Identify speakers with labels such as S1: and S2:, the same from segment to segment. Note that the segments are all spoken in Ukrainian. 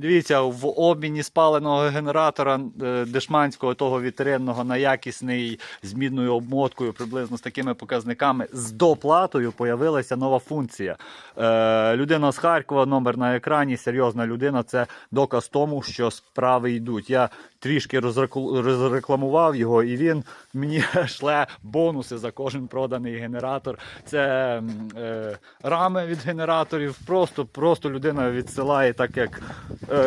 S1: Дивіться, в обміні спаленого генератора е, дешманського того вітринного на якісний з мідною обмоткою, приблизно з такими показниками, з доплатою появилася нова функція. Е, людина з Харкова, номер на екрані, серйозна людина. Це доказ тому, що справи йдуть. Я трішки розрекламував його, і він мені шле бонуси за кожен проданий генератор. Це е, рами від генераторів. Просто, просто людина відсилає, так як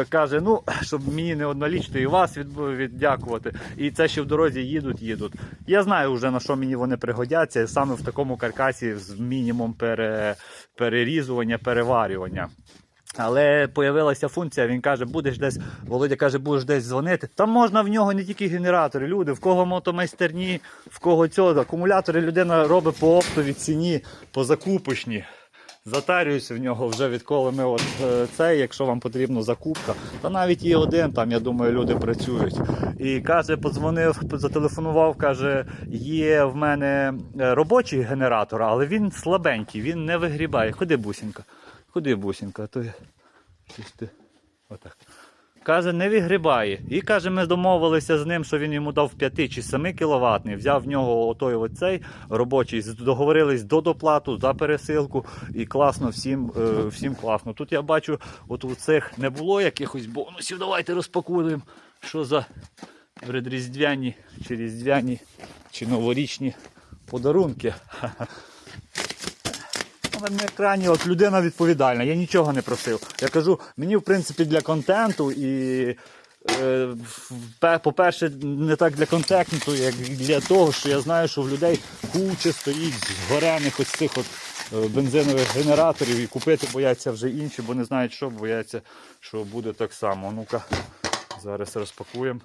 S1: каже, ну щоб мені не однолічно і вас віддякувати. І це ще в дорозі їдуть, їдуть. Я знаю вже на що мені вони пригодяться, саме в такому каркасі з мінімум пере, перерізування, переварювання. Але появилася функція, він каже, будеш десь, Володя каже, будеш десь дзвонити. Там можна в нього не тільки генератори, люди, в кого мотомайстерні, в кого цього. Акумулятори людина робить по оптовій ціні, по закупочні. Затарююся в нього вже відколи ми от е, цей, якщо вам потрібна закупка. Та навіть і один, там, я думаю, люди працюють. І каже, подзвонив, зателефонував, каже, є в мене е, робочий генератор, але він слабенький, він не вигрібає. Ходи, бусінка. Ходи, бусінка, то я-. Отак. Каже, не вигрібає. І каже, ми домовилися з ним, що він йому дав 5 чи 7 кВт. Взяв в нього отой оцей робочий, договорились до доплату за пересилку. І класно, всім, е, всім класно. Тут я бачу, от у цих не було якихось бонусів. Давайте розпакуємо. Що за предріздвяні, чи різдвяні, чи новорічні подарунки. На екрані от людина відповідальна, я нічого не просив. Я кажу, мені в принципі для контенту і. е, По-перше, не так для контенту, як для того, що я знаю, що в людей куча стоїть згорених ось цих от е, бензинових генераторів і купити бояться вже інші, бо не знають, що бояться, що буде так само. Ну-ка, зараз розпакуємо.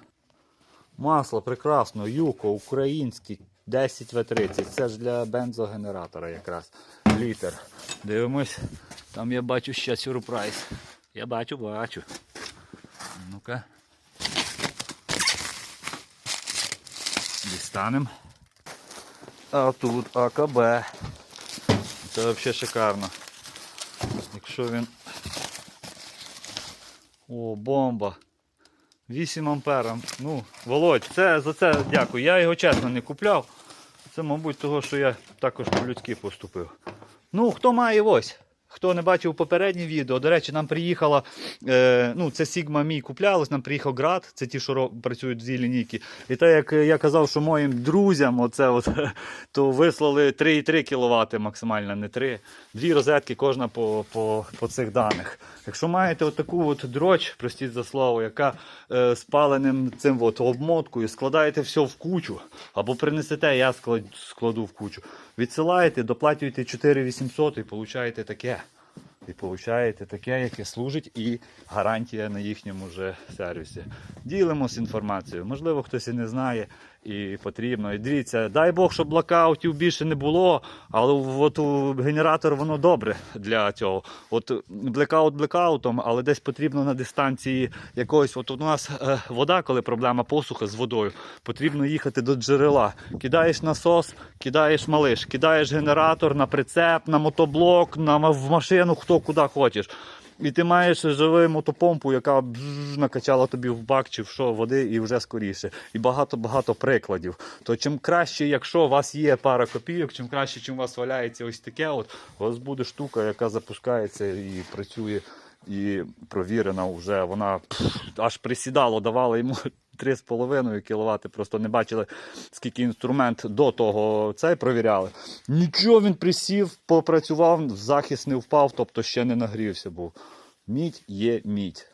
S1: Масло прекрасно, юко, українське, 10 В30. Це ж для бензогенератора якраз. Літр. Дивимось. Там я бачу ще сюрприз. Я бачу, бачу. Ну-ка. Дістанем. А тут АКБ. Це взагалі шикарно. Якщо він. О, бомба. 8 ампер. Ну, Володь, це, за це дякую. Я його чесно не купляв. Це, мабуть, того, що я також по-людськи поступив. Ну, хто має ось. Хто не бачив попереднє відео, до речі, нам приїхала, е, ну це Sigma Mi куплялось, нам приїхав град, це ті, що працюють з лінійки. І так як я казав, що моїм друзям, оце от, то вислали 3,3 кВт максимально, не 3. Дві розетки кожна по, по, по цих даних. Якщо маєте отаку от дроч, простіть за слово, яка е, з паленим цим от обмоткою, складаєте все в кучу, або принесете, я склад- складу в кучу. Відсилаєте, доплачуєте 4800 і получаєте таке. І получаєте таке, яке служить, і гарантія на їхньому вже сервісі. Ділимось інформацією. Можливо, хтось і не знає, і потрібно. І дивіться, дай Бог, щоб блокаутів більше не було, але от у генератор воно добре для цього. От блекаут блекаутом, але десь потрібно на дистанції якогось. От у нас е, вода, коли проблема посуха з водою, потрібно їхати до джерела. Кидаєш насос, кидаєш малиш, кидаєш генератор на прицеп, на мотоблок, на в машину, хто куди хочеш. І ти маєш живу мотопомпу, яка бзж накачала тобі в бак чи в що води і вже скоріше. І багато-багато прикладів. То чим краще, якщо у вас є пара копійок, чим краще, чим у вас валяється ось таке, от, у вас буде штука, яка запускається і працює, і провірена вже. Вона пф, аж присідало, давала йому 3,5 кВт. Просто не бачили, скільки інструмент до того цей провіряли. Нічого він присів, попрацював, в захист не впав, тобто ще не нагрівся був. Мідь є мідь.